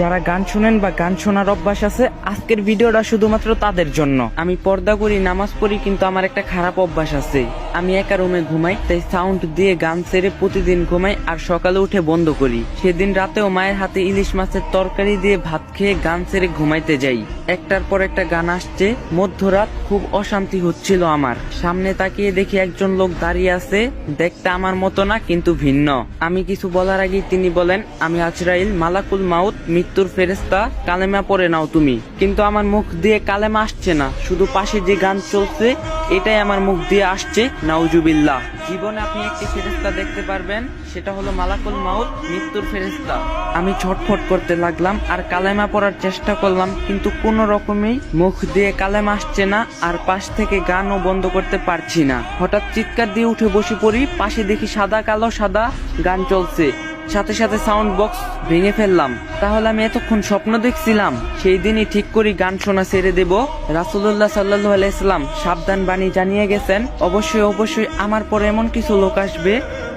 যারা গান শুনেন বা গান শোনার অভ্যাস আছে, আজকের ভিডিওটা শুধুমাত্র তাদের জন্য। আমি পর্দা করি, নামাজ পড়ি, কিন্তু আমার একটা খারাপ অভ্যাস আছে। আমি একা রুমে ঘুমাই, তাই সাউন্ড দিয়ে গান সেরে প্রতিদিন ঘুমাই আর সকালে উঠে বন্ধ করি। সেদিন রাতেও মায়ের হাতে ইলিশ মাছের তরকারি দিয়ে ভাত খেয়ে গান সেরে ঘুমাইতে যাই। একটার পর একটা গান আসছে, মধ্যরাত খুব অশান্তি হচ্ছিল আমার। সামনে তাকিয়ে দেখি একজন লোক দাঁড়িয়ে আছে, দেখতে আমার মতো না, কিন্তু ভিন্ন। আমি কিছু বলার আগেই তিনি বলেন, আমি আজরাইল মালাকুল মাউত মৃত্যুর ফেরেস্তা কালেমা পড়ে নাও তুমি। কিন্তু আমার মুখ দিয়ে কালেমা আসছে না। শুধু পাশে যে গান চলছে, এটাই আমার মুখ দিয়ে আসছে। নাউজুবিল্লাহ। জীবনে আপনি একটি ফেরেস্তা দেখতে পারবেন, সেটা হলো মালাকুল মাউত, মৃত্যুর ফেরেস্তা আমি ছটফট করতে লাগলাম আর কালেমা পড়ার চেষ্টা করলাম, কিন্তু কোনো রকমেই মুখ দিয়ে কালেমা আসছে না আর পাশ থেকে গানও বন্ধ করতে পারছি না। হঠাৎ চিৎকার দিয়ে উঠে বসে পড়ি, পাশে দেখি সাদা, কালো, সাদা গান চলছে। সাথে সাথে সাউন্ড বক্স ভেঙে ফেললাম। তাহলে আমি এতক্ষণ স্বপ্ন দেখছিলাম, সেই দিনই ঠিক করি গান শোনা ছেড়ে দেব। রাসুল্লাহ সাল্লাহ আলাইসাল্লাম সাবধান বাণী জানিয়ে গেছেন, অবশ্যই অবশ্যই আমার পর এমন কিছু লোক আসবে,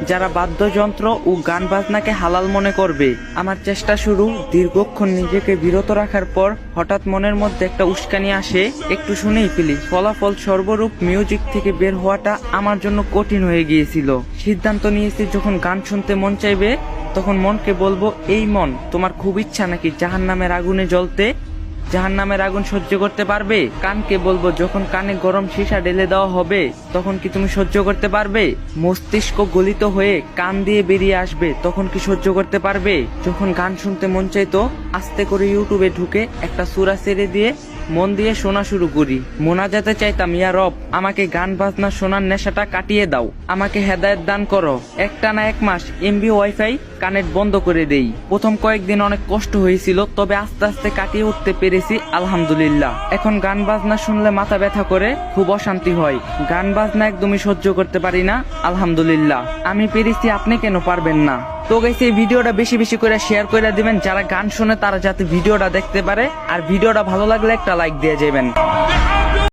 যারা বাদ্যযন্ত্র ও গান বাজনাকে হালাল মনে করবে। আমার চেষ্টা শুরু, দীর্ঘক্ষণ নিজেকে বিরত রাখার পর হঠাৎ মনের মধ্যে একটা উস্কানি আসে। একটু শুনেই ফেলি, ফলাফল সর্বরূপ মিউজিক থেকে বের হওয়াটা আমার জন্য কঠিন হয়ে গিয়েছিল। সিদ্ধান্ত নিয়েছি, যখন গান শুনতে মন চাইবে তখন মনকে বলব, এই মন, তোমার খুব ইচ্ছা নাকি জাহান নামের আগুনে জ্বলতে? জাহান নামের আগুন সহ্য করতে পারবে? কানকে বলব, যখন কানে গরম সীসা ঢেলে দেওয়া হবে, তখন কি তুমি সহ্য করতে পারবে? মস্তিষ্ক গলিত হয়ে কান দিয়ে বেরিয়ে আসবে, তখন কি সহ্য করতে পারবে? যখন গান শুনতে মন চাইতো, আস্তে করে ইউটিউবে ঢুকে একটা সুরা ছেড়ে দিয়ে মন দিয়ে শোনা শুরু করি। মোনাজাতে চাইতাম, ইয়া রব, আমাকে গান বাজনা শোনার নেশাটা কাটিয়ে দাও। আমাকে হেদায়েত দান করো। একটা না এক মাস এমবি ওয়াইফাই কানেক্ট বন্ধ করে দেই। প্রথম কয়েকদিন অনেক কষ্ট হয়েছিল, তবে আস্তে আস্তে কাটিয়ে উঠতে পেরেছি, আলহামদুলিল্লাহ। এখন গান বাজনা শুনলে মাথা ব্যথা করে, খুব অশান্তি হয়। গান বাজনা একদমই সহ্য করতে পারি না, আলহামদুলিল্লাহ। আমি পেরেছি, আপনি কেন পারবেন না? তো গাইস এই ভিডিওটা বেশি বেশি করে শেয়ার করে দিবেন। যারা গান শুনে, তারা যাতে ভিডিওটা দেখতে পারে। আর ভিডিওটা ভালো লাগলে একটা লাইক দিয়ে যাবেন।